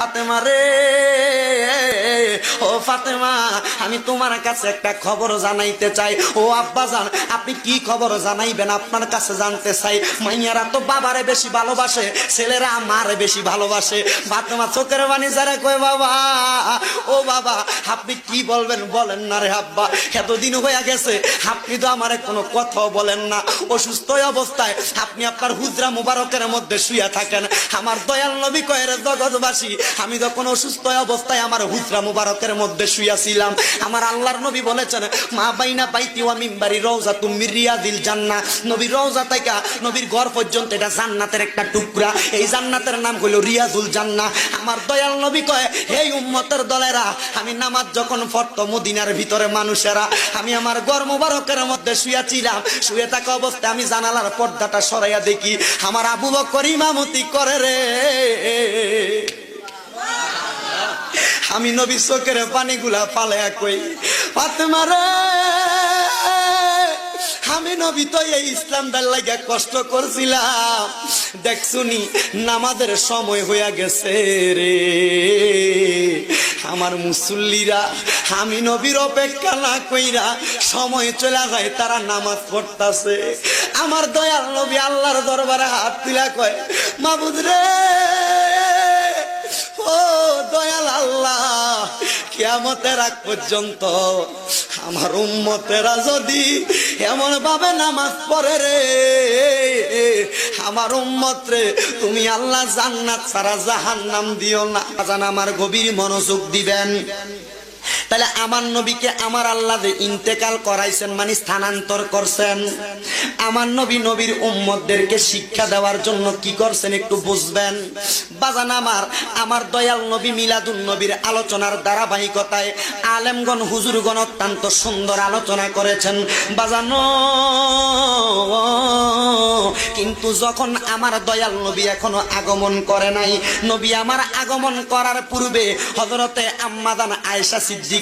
ফাতেমা রে। ও ফাতেমা, আমি তোমার কাছে একটা খবর জানাইতে চাই। ও আব্বা জান আপনি কি খবর জানাইবেন? আপনার কাছে জানতে চাই। মাইয়ারা তো বাবারে বেশি ভালোবাসে, ছেলেরা আমারে বেশি ভালোবাসে। ফাতেমা চোখের বাণী যারা কয়, বাবা, ও বাবা, আপনি কি বলবেন? বলেন না রে আব্বা, এতদিন হয়ে গেছে, আপনি তো আমারে কোনো কথাও বলেন না। অসুস্থ অবস্থায় আপনি আপনার হুজরা মুবারকের মধ্যে শুয়ে থাকেন। আমার দয়াল নবী কয়ের জগৎবাসী, আমি যখন অসুস্থ অবস্থায় আমার হুজরা মুবারকের মধ্যে শুয়েছিলাম আমার আল্লাহর নবী বলেছেন, মা বাইনা বাইতি ওয়া মিম্বারি রওজা তুমি রিয়াদিল জান্না নবীর রওজা থেকে নবীর ঘর পর্যন্ত এটা জান্নাতের একটা টুকরা। এই জান্নাতের নাম হলো রিয়াজুল জান্না আমার দয়াল নবী কয় এই উম্মতের দলেরা, আমি নামাজ যখন পড়তো মদিনার ভিতরে মানুষেরা, আমি আমার গর মুবারকের মধ্যে শুয়েছিলাম শুয়ে থাকা অবস্থায় আমি জানালার পর্দাটা সরাইয়া দেখি, আমার আবু বকর ইমামতি করে রে। আমি নবী চোখের পানিগুলা পালায়া কই, ফাতেমা রে, আমি নবী তো এই ইসলামটার লাগে কষ্ট করছিলাম। দেখছুনি নামাজের সময় হইয়া গেছে রে। আমার মুসল্লিরা, আমি নবীর অপেক্ষা না কইরা সময় চলে যায়, তারা নামাজ পড়তাছে। আমার দয়াল নবী আল্লাহর দরবারে হাত তুলা কয়, মাবুদ রে কেমতের আগ পর্যন্ত আমার উম্মতেরা যদি এমন ভাবে নামাজ পড়ে রে, আমার উম্মত রে, তুমি আল্লাহ জান্নাত সারা জাহান নাম দিও না। জান আমার গভীর মনোযোগ দিবেন। তাহলে আমার নবীকে আমার আল্লাহ যে ইন্তেকাল করাইছেন মানে স্থানান্তর করছেন। আমার নবী নবীর উম্মতদেরকে শিক্ষা দেওয়ার জন্য কি করছেন একটু বুঝবেন? বাজান আমার আমার দয়াল নবী মিলাদুন নবীর আলোচনার ধারাবাহিকতায় আলেমগণ, হুজুরগণ অত্যন্ত সুন্দর আলোচনা করেছেন। বাজানো, কিন্তু যখন আমার দয়াল নবী এখনও আগমন করে নাই, নবী আমার আগমন করার পূর্বে হজরতে আম্মাদান আয়েশা সিদ্দিকা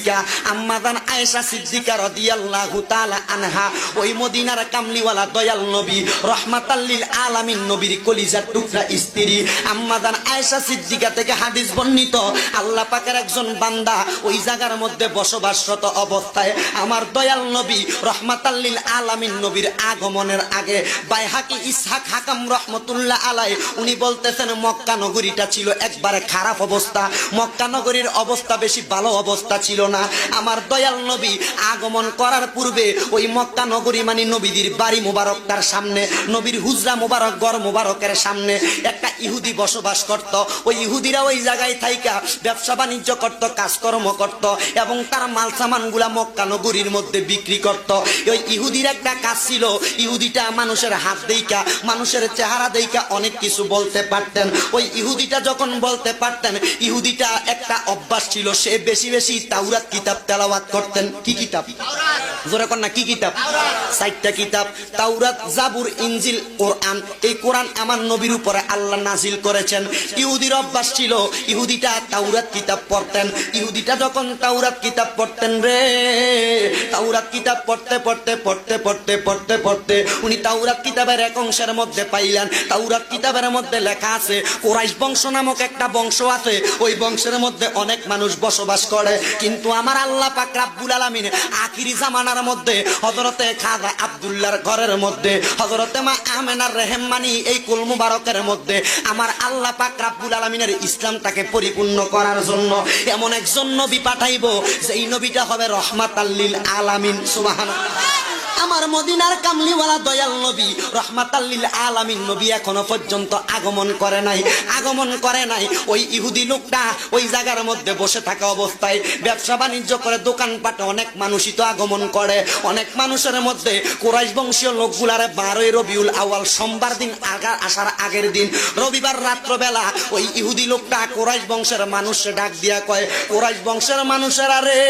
আম্মাদান আয়েশা সিদ্দিকা রাদিয়াল্লাহু তাআলা আনহা, ওই মদিনার কামলিওয়ালা দয়াল নবী রহমাতাল্লিল আলামিন নবীর কলিজার টুকরা স্ত্রী। আম্মাদান আয়েশা সিদ্দিকা থেকে হাদিস বর্ণিত, আল্লাহ পাকের একজন বান্দা ওই জায়গার মধ্যে বসবাসরত অবস্থায় আমার দয়াল নবী রহমাতাল্লিল আলামিন নবীর আগমনের আগে বাইহাকি ইসহাক হাকাম রহমতুল্লাহ আলাই উনি বলতেছেন, মক্কা নগরীটা ছিল একবারে খারাপ অবস্থা। মক্কা নগরীর অবস্থা বেশি ভালো অবস্থা ছিল না। আমার দয়াল নবী আগমন করার পূর্বে ওই মক্কা নগরী মানে নবীদের বাড়ি মোবারক তার সামনে, নবীর হুজরা মোবারক গড় মোবারকের সামনে একটা ইহুদি বসবাস করত। ওই ইহুদিরা ওই জায়গায় থাইকা ব্যবসা বাণিজ্য করত, কাজকর্ম করত এবং তার মাল সামানগুলা মক্কা নগরীর মধ্যে বিক্রি করত। ওই ইহুদির একটা কাজ ছিল, ইহুদিটা মানুষের হাত দেইকা, মানুষের চেহারা দেইকা অনেক কিছু বলতে পারতেন। ওই ইহুদিটা যখন বলতে পারতেন, ইহুদিটা একটা অভ্যাস ছিল, সে বেশি বেশি তাওরাত কিতাব তেলাওয়াত করতেন? কি কিতাব? জোরে না, কি কিতাব? চারটা কিতাব। তাওরাত, জাবুর, ইনজিল, কোরআন। এই কোরআন আমার নবীর উপরে আল্লাহ নাজিল করেছেন। ইহুদির অভ্যাস ছিল ইহুদিটা তাওরাত কিতাব পড়তেন। ইহুদিটা যখন তাওরাত কিতাব পড়তেন রে, তাওরাত কিতাব পড়তে পড়তে পড়তে পড়তে পড়তে পড়তে উনি তাওরাত কিতাবের এক অংশের মধ্যে পাইলেন। তাওরাত কিতাবের মধ্যে লেখা আছে, কোরাইশ বংশ নামক একটা বংশ আছে। ওই বংশের মধ্যে অনেক মানুষ বসবাস করে। কিন্তু আমার আল্লাহ পাক রাব্বুল আলামিন আখিরি জামানার মধ্যে হজরতে খাজা আবদুল্লার ঘরের মধ্যে হজরতে মা আমেনার রেহেমানি এই কুল মুবারকের মধ্যে, আমার আল্লাহ পাক রাব্বুল আলামিনের ইসলামটাকে পরিপূর্ণ করার জন্য এমন একজন নবী পাঠাইব, যেই নবীটা হবে রহমাতাল্লিল আলামিন, সুবহানাল্লাহ। আমার মদিনার কামলিওয়ালা দয়াল নবী রহমাতাল্লিল আলামিন নবী এখনও পর্যন্ত আগমন করে নাই, আগমন করে নাই। ওই ইহুদি লোকটা ওই জায়গার মধ্যে বসে থাকা অবস্থায় ব্যবসা বাণিজ্য করে, দোকানপাটে অনেক মানুষই তো আগমন করে। অনেক মানুষের মধ্যে কোরাইশ বংশীয় লোকগুলারে বারোই রবিউল আওয়াল সোমবার দিন আগা আসার আগের দিন, রবিবার রাত্রবেলা ওই ইহুদি লোকটা কোরাইশ বংশের মানুষে ডাক দিয়া কয়, কোরাইশ বংশের মানুষেরা রে,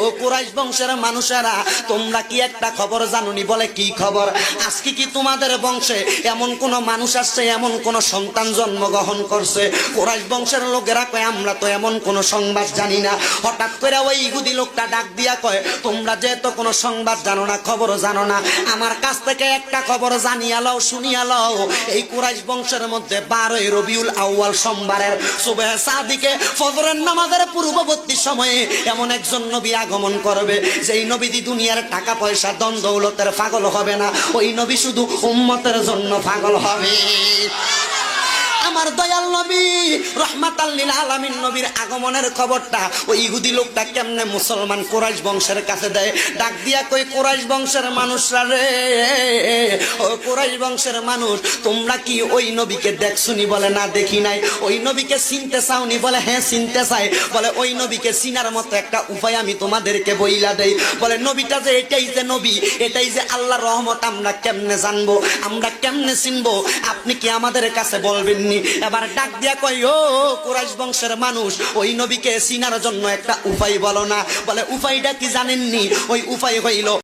ও কোরাইশ বংশের মানুষ মানুষেরা, তোমরা কি একটা খবর জানুনি? বলে, কি খবর? আজকে কি তোমাদের বংশে এমন কোন মানুষ আসছে, এমন কোন সন্তান জন্মগ্রহণ করছে? কোরাইশ বংশের লোকেরা কয়, আমরা তো এমন কোন সংবাদ জানি না। হঠাৎ করে ওই ইহুদি লোকটা ডাক দিয়া কয়, তোমরা যেহেতু কোনো সংবাদ জানো না খবর জানো না, আমার কাছ থেকে একটা খবর জানিয়া লও, শুনিয়া লও। এই কুরাইশ বংশের মধ্যে বারোই রবিউল আউয়াল সোমবারের সুবেহ সাদিকে ফজরের নামাজের পূর্ববর্তী সময়ে এমন একজন নবী আগমন করবে, যেই নবীদি দুনিয়ার টাকা পয়সা দন দৌলতের পাগল হবে না। ওই নবী শুধু উম্মতের জন্য পাগল হবে। আমার দয়াল নবী রহমাতাল্লিল আলামিন নবীর আগমনের খবরটা, ওই ইহুদি লোকটা কেমনে মুসলমান কোরাইশ বংশের কাছে দেয়? ডাক দিয়া কই কোরাইশ বংশের মানুষরা রে, ও কোরাইশ বংশের মানুষ, তোমরা কি ওই নবীকে দেখছুনি বলে? না, দেখি নাই। ওই নবীকে চিনতে চাওনি বলে? হ্যাঁ চিনতে চাই। বলে, ওই নবীকে চিনার মতো একটা উপায় আমি তোমাদেরকে বইলা দেই। বলে, নবীটা যে এটাই যে নবী, এটাই যে আল্লাহ রহমত, আমরা কেমনে জানব? আমরা কেমনে চিনবো? আপনি কি আমাদের কাছে বলবেননি এবার ডাক দিয়া কই ও কুরাইশ বংশের মানুষ, ওই নবীকে সিনার জন্য একটা উপায় বলো না। বলে, উপায়টা কি জানেননি? ওই উপায় হইল